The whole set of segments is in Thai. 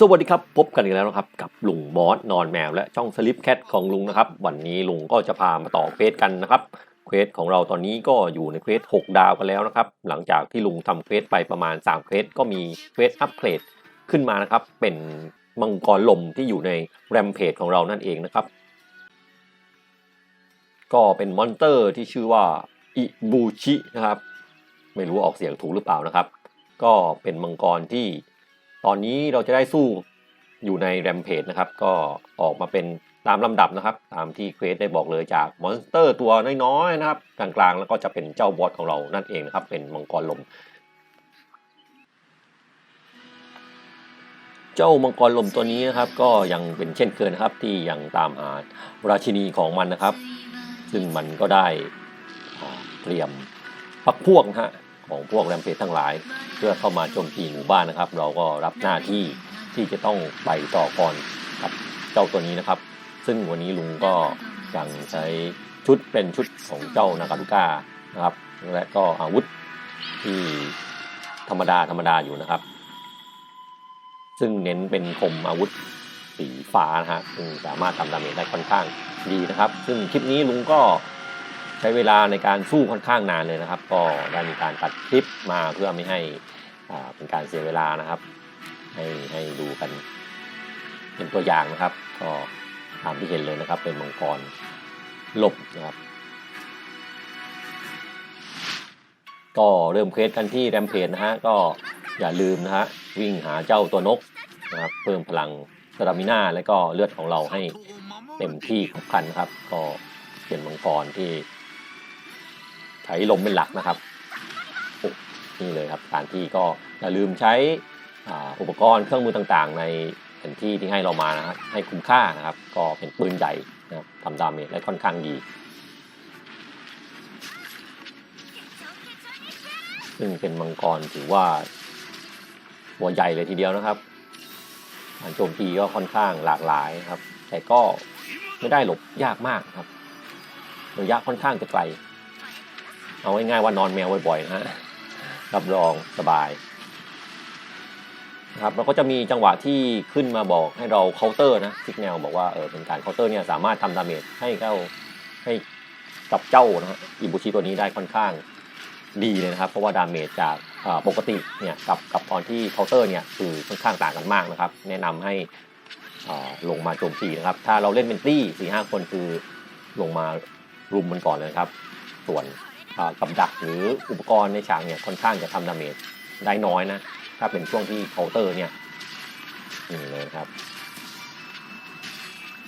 สวัสดีครับ พบกันอีกแล้วนะครับ กับลุงมอสนอนแมว และช่องสลิปแคทของลุงนะครับ วันนี้ลุงก็จะพามาต่อเควสกันนะครับเควสของเราตอนนี้ก็อยู่ในเควส6 ดาวกันแล้วนะครับ หลังจากที่ลุงทำเควสไปประมาณ3เควสก็มีเควสอัปเกรดขึ้นมานะครับ เป็นมังกรลมที่อยู่ในแรมเพจของเรานั่นเองนะครับ ก็เป็นมอนเตอร์ที่ชื่อว่าอิบูชินะครับ ไม่รู้ออกเสียงถูกหรือเปล่านะครับ ก็เป็นมังกรที่ ตอนนี้เราจะได้สู้อยู่ในแรมเพจนะครับ ก็ออกมาเป็นตามลำดับนะครับ ตามที่เควสได้บอกเลยจากมอนสเตอร์ตัวน้อยๆนะครับ กลางๆ แล้วก็จะเป็นเจ้าบอสของเรานั่นเองนะครับ เป็นมังกรลม เจ้ามังกรลมตัวนี้นะครับ ก็ยังเป็นเช่นเคยนะครับ ที่ยังตามหาราชินีของมันนะครับ ซึ่งมันก็ได้เตรียมพักพวกนะฮะ ของพวกแรมเพจทั้งหลาย เพื่อเข้ามาโจมตีหมู่บ้านนะครับ เราก็รับหน้าที่ที่จะต้องไปต่อกรกับเจ้าตัวนี้นะครับ ซึ่งวันนี้ลุงก็ยังใช้ชุดเป็นชุดของเจ้านากาลุก้านะครับ และก็อาวุธที่ธรรมดาธรรมดาอยู่นะครับ ซึ่งเน้นเป็นคมอาวุธสีฟ้านะฮะซึ่งสามารถทำดาเมจได้ค่อนข้างดีนะครับ ซึ่งคลิปนี้ลุงก็ ช้เวลาในการสู้ค่อนข้างนานเลยนะครับ ก็ได้มีการตัดคลิปมาเพื่อไม่ให้เป็นการเสียเวลานะครับ ให้ให้ดูกันเป็นตัวอย่างนะครับ ก็ตามที่เห็นเลยนะครับ เป็นมังกรหลบนะครับ ก็เริ่มเควสกันที่แรมเพจนะฮะก็อย่าลืมนะฮะวิ่งหาเจ้าตัวนกนะครับ เพิ่มพลังสตามิน่าและก็เลือดของเราให้เต็มที่ครบคันนะครับ ก็เป็นมังกรที่ ใช้ลมเป็นหลักนะครับนี่เลยครับการที่ก็อย่าลืมใช้อุปกรณ์เครื่องมือต่างๆ ในแผนที่ที่ให้เรามานะครับให้คุ้มค่านะครับ ก็เป็นปืนใหญ่นะครับทำดาเมจได้ค่อนข้างดีซึ่งเป็นมังกรถือว่าหัวใหญ่เลยทีเดียวนะครับการโจมตีก็ค่อนข้างหลากหลายครับ แต่ก็ไม่ได้หลบยากมากครับระยะค่อนข้างจะไกล เอาง่ายๆว่านอนแมวบ่อยๆนะฮะรับรองสบายนะครับเราก็จะมีจังหวะที่ขึ้นมาบอกให้เราเคาน์เตอร์นะสิกแนวบอกว่าเออเป็นการเคาน์เตอร์เนี่ยสามารถทำดาเมจให้เจ้าให้กับเจ้านะฮะอิบุชิตัวนี้ได้ค่อนข้างดีเลยนะครับ เพราะว่าดาเมจจากปกติเนี่ยกับกับตอนที่เคาน์เตอร์เนี่ยคือค่อนข้างต่างกันมากนะครับ แนะนำให้ลงมาโจมตีนะครับ ถ้าเราเล่นเป็นตี้สี่ห้าคนคือลงมารุมมันก่อนเลยครับ ส่วน กับดักหรืออุปกรณ์ในฉากเนี่ยค่อนข้างจะทำดาเมจได้น้อยนะ ถ้าเป็นช่วงที่เคาน์เตอร์เนี่ยนี่เลยครับ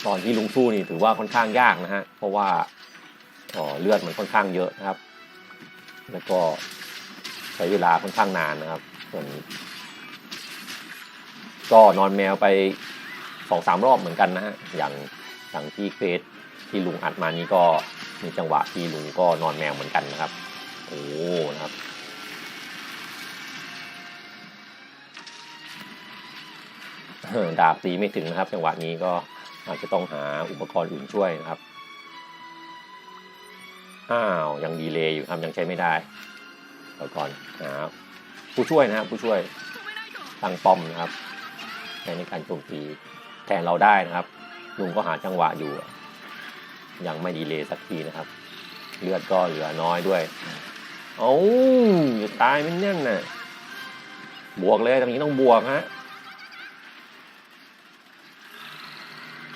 ตอนที่ลุงสู้นี่ถือว่าค่อนข้างยากนะฮะเพราะว่าเลือดมันค่อนข้างเยอะนะครับ แล้วก็ใช้เวลาค่อนข้างนานนะครับส่วนก็นอนแมวไปสองสามรอบเหมือนกันนะฮะอย่างอย่างที่เฟส ที่ลุงอัดมานี้ก็มีจังหวะที่ลุงก็นอนแมวเหมือนกันนะครับ โอ้นะครับดาบตีไม่ถึงนะครับ จังหวะนี้ก็อาจจะต้องหาอุปกรณ์อื่นช่วยนะครับ อ้าวยังดีเลย์อยู่ครับยังใช้ไม่ได้เดี๋ยวก่อนหาผู้ช่วยนะครับผู้ช่วยตั้งป้อมนะครับใช้ในการโจมตีแทนเราได้นะครับลุงก็หาจังหวะอยู่ ยังไม่ดีเลยสักทีนะครับ เลือดก็เหลือน้อยด้วยเอ้าจะตายไหมเนี่ยน่ะ บวกเลยตรงนี้ต้องบวกฮะ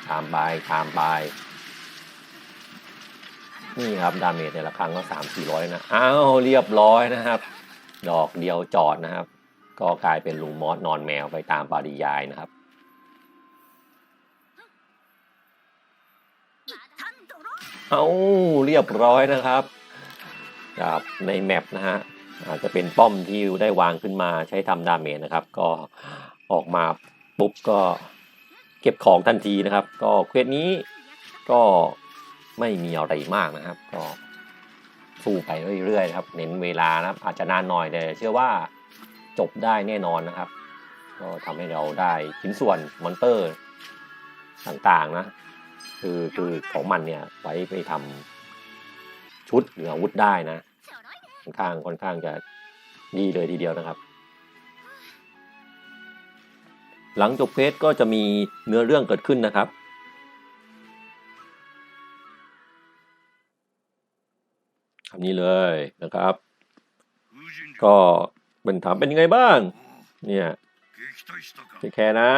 ตามไปตามไปนี่ครับ ดาเมจแต่ละครั้งก็สามสี่ร้อยนะอ้าวเรียบร้อยนะครับ ดอกเดียวจอดนะครับ ก็กลายเป็นลุงมอสนอนแมวไปตามปริยายนะครับ เอาเรียบร้อยนะครับกับในแมปนะฮะอาจจะเป็นป้อมที่ได้วางขึ้นมาใช้ทำดาเมจนะครับ ก็ออกมาปุ๊บก็เก็บของทันทีนะครับ ก็เควสนี้ก็ไม่มีอะไรมากนะครับ ก็สู้ไปเรื่อยๆนะครับ เน้นเวลานะครับ อาจจะนานหน่อยแต่เชื่อว่าจบได้แน่นอนนะครับ ก็ทำให้เราได้ชิ้นส่วนมอนเตอร์ต่างๆนะ คือคือของมันเนี่ยไว้ไปทำชุดหรืออาวุธได้นะค่อนข้างค่อนข้างจะดีเลยทีเดียวนะครับ หลังจบเพจก็จะมีเนื้อเรื่องเกิดขึ้นนะครับ คำนี้เลยนะครับ ก็เป็นถามเป็นยังไงบ้าง เนี่ยแคร์นะ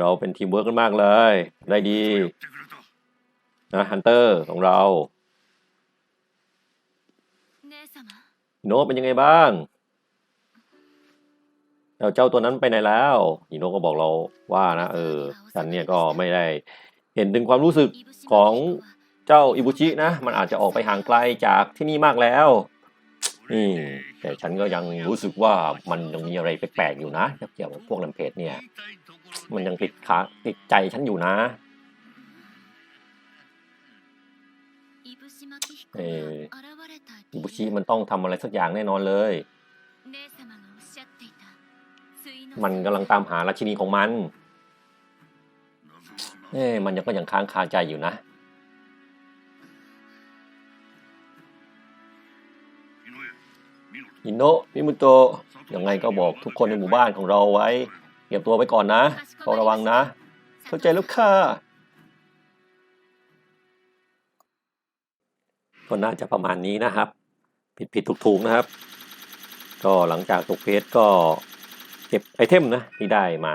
เราเป็นทีมเวิร์กกันมากเลย ได้ดี นะฮันเตอร์ของเรา姉様ฮิโนะเป็นยังไงบ้างแล้วเจ้าตัวนั้นไปไหนแล้วฮิโนะก็บอกเราว่านะเออฉันเนี่ยก็ไม่ได้เห็นถึงความรู้สึกของเจ้าอิบุชินะ มันอาจจะออกไปห่างไกลจากที่นี่มากแล้วนี่แต่ฉันก็ยังรู้สึกว่ามันยังมีอะไรแปลกๆอยู่นะเกี่ยวกับพวกลำเพจเนี่ย มันยังติดขาติดใจฉันอยู่นะええー、อิบุชิมันต้องทำอะไรสักอย่างแน่นอนเลย มันกำลังตามหาราชินีของมัน เอ๊ะมันยังก็ยังค้างคาใจอยู่นะอินโนะมิมุโตะยังไงก็บอกทุกคนในหมู่บ้านของเราไว้ เก็บตัวไว้ก่อนนะต้องระวังนะ เข้าใจแล้วค่ะก็น่าจะประมาณนี้นะครับ ผิดผิดถูกถูกนะครับ ก็หลังจากตกเพจก็เก็บไอเทมนะที่ได้มา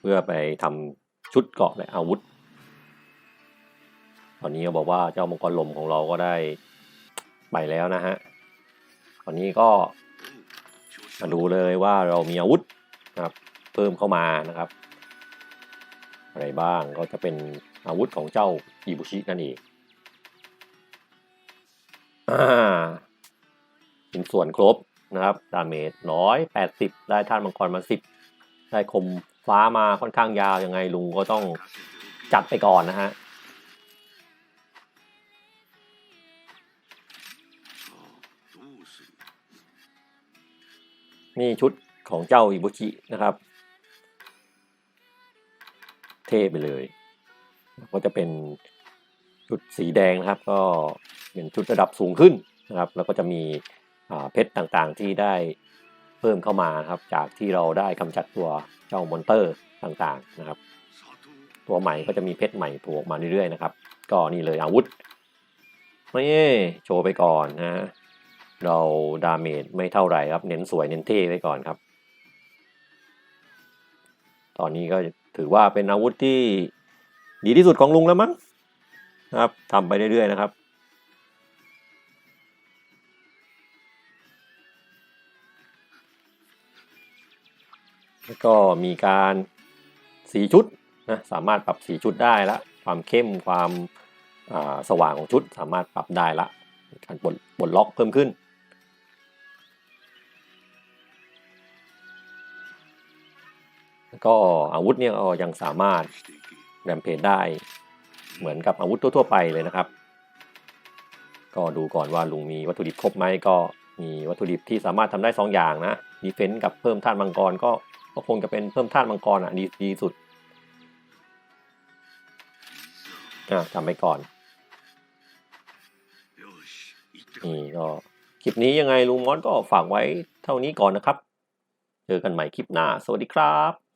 เพื่อไปทำชุดเกราะและอาวุธ ตอนนี้ก็บอกว่าเจ้ามังกรลมของเราก็ได้ไปแล้วนะฮะ ตอนนี้ก็มาดูเลยว่าเรามีอาวุธนะครับ เพิ่มเข้ามานะครับ อะไรบ้างก็จะเป็นอาวุธของเจ้าอิบุชินั่นเองอ่าเป็นส่วนครบนะครับ ดาเมจร้อยแปดสิบได้ท่านมังกรมาสิบได้คมฟ้ามาค่อนข้างยาวยังไงลุงก็ต้องจัดไปก่อนนะฮะนี่ชุดของเจ้าอิบุชินะครับ เท่ไปเลย ก็จะเป็นชุดสีแดงนะครับ ก็เป็นชุดระดับสูงขึ้นนะครับ แล้วก็จะมีเพชรต่างๆที่ได้เพิ่มเข้ามาครับ จากที่เราได้กำจัดตัวเจ้ามอนเตอร์ต่างๆนะครับ ตัวใหม่ก็จะมีเพชรใหม่โผล่ออกมาเรื่อยๆนะครับ ก็นี่เลยอาวุธนี่โชว์ไปก่อนนะเราดาเมจไม่เท่าไหร่ครับ เน้นสวยเน้นเท่ไว้ก่อนครับ ตอนนี้ก็ถือว่าเป็นอาวุธที่ดีที่สุดของลุงแล้วมั้งนะครับทำไปเรื่อยๆนะครับแล้วก็มีการสีชุดนะสามารถปรับสีชุดได้ละความเข้มความาสว่างของชุดสามารถปรับได้ละการปลดปลดล็อกเพิ่มขึ้น ก็อาวุธเนี่ยก็ยังสามารถแรมเพจได้เหมือนกับอาวุธทั่วๆไปเลยนะครับ ก็ดูก่อนว่าลุงมีวัตถุดิบครบไหมก็มีวัตถุดิบที่สามารถทำได้สองอย่างนะดีเฟนต์กับเพิ่มธาตุมังกรก็ก็คงจะเป็นเพิ่มธาตุมังกรอะดีดีสุดอะทำไปก่อนนี่ก็คลิปนี้ยังไงลุงมอสก็ฝากไว้เท่านี้ก่อนนะครับ เจอกันใหม่คลิปหน้า สวัสดีครับ